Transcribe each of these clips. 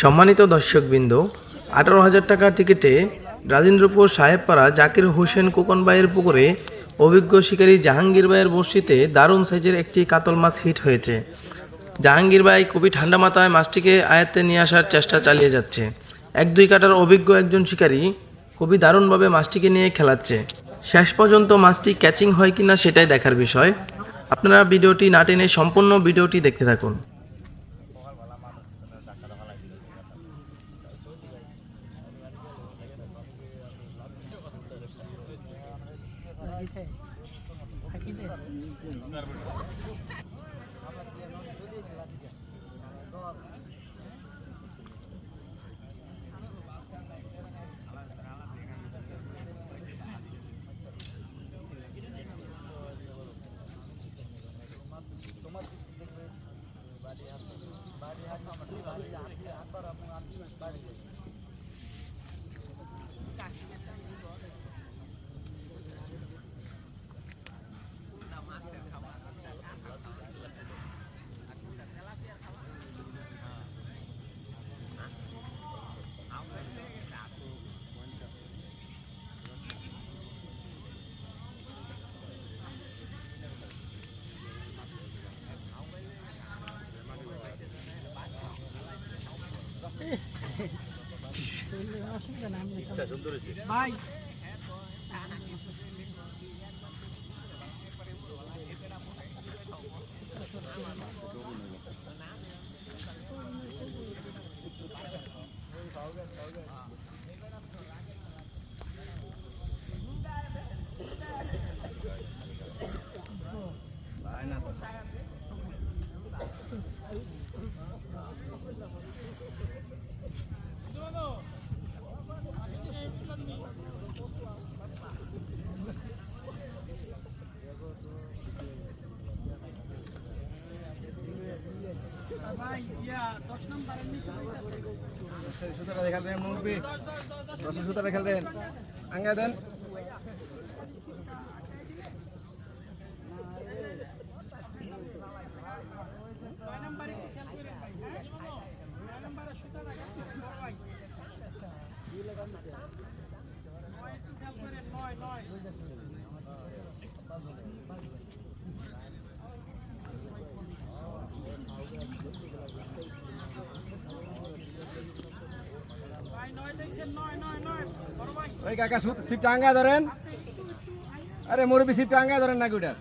সম্মানিত দর্শকবৃন্দ, আঠারো হাজার টাকা টিকিটে রাজেন্দ্রপুর সাহেবপাড়া জাকির হোসেন কোকন ভাইয়ের পুকুরে অভিজ্ঞ শিকারী জাহাঙ্গীর ভাইয়ের বড়শিতে দারুণ সাইজের একটি কাতল মাছ হিট হয়েছে। জাহাঙ্গীর ভাই খুবই ঠান্ডা মাথায় মাছটিকে আয়ত্তে নিয়ে আসার চেষ্টা চালিয়ে যাচ্ছে। এক দুই কাটার অভিজ্ঞ একজন শিকারী খুবই দারুণভাবে মাছটিকে নিয়ে খেলাচ্ছে। শেষ পর্যন্ত মাছটি ক্যাচিং হয় কিনা সেটাই দেখার বিষয়। আপনারা ভিডিওটি না টেনে সম্পূর্ণ ভিডিওটি দেখতে থাকুন। ভাই ভাই ইয়া দশ নম্বরের নিচে হইতাছে। সুতাটা দেখাল দেন মুরব্বি দশ সুতাটা কি খেয়াল ভাই হ্যাঁ নয় নম্বরে সুতা রাখেন ভাই নয় একটু খেয়াল করেন নয় নয় ভাই নয় দেখেন নয় নয় নয় বড় ভাই ওই কাকা, সুত সিপটা আঙ্গা ধরেন। আরে, মুরব্বি সিপটা আঙ্গা ধরেন না গুটা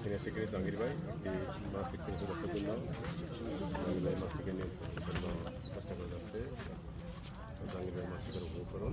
সিনিয়র সেক্রেটারি জাহাঙ্গীর ভাই একটি মাছ একটি সুরক্ষার জন্য জাহাঙ্গীর ভাই মাছটিকে নিয়ে জন্য চেষ্টা করে যাচ্ছে জাহাঙ্গীর ভাই মাছটিকে উপভোগ করুন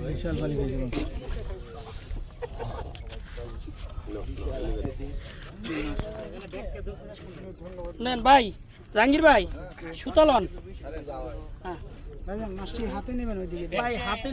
হয়ে গেল নেন ভাই জাহাঙ্গীর ভাই সুতলন। হ্যাঁ। মাছটি হাতে নেবেন ওইদিকে। ভাই হাতে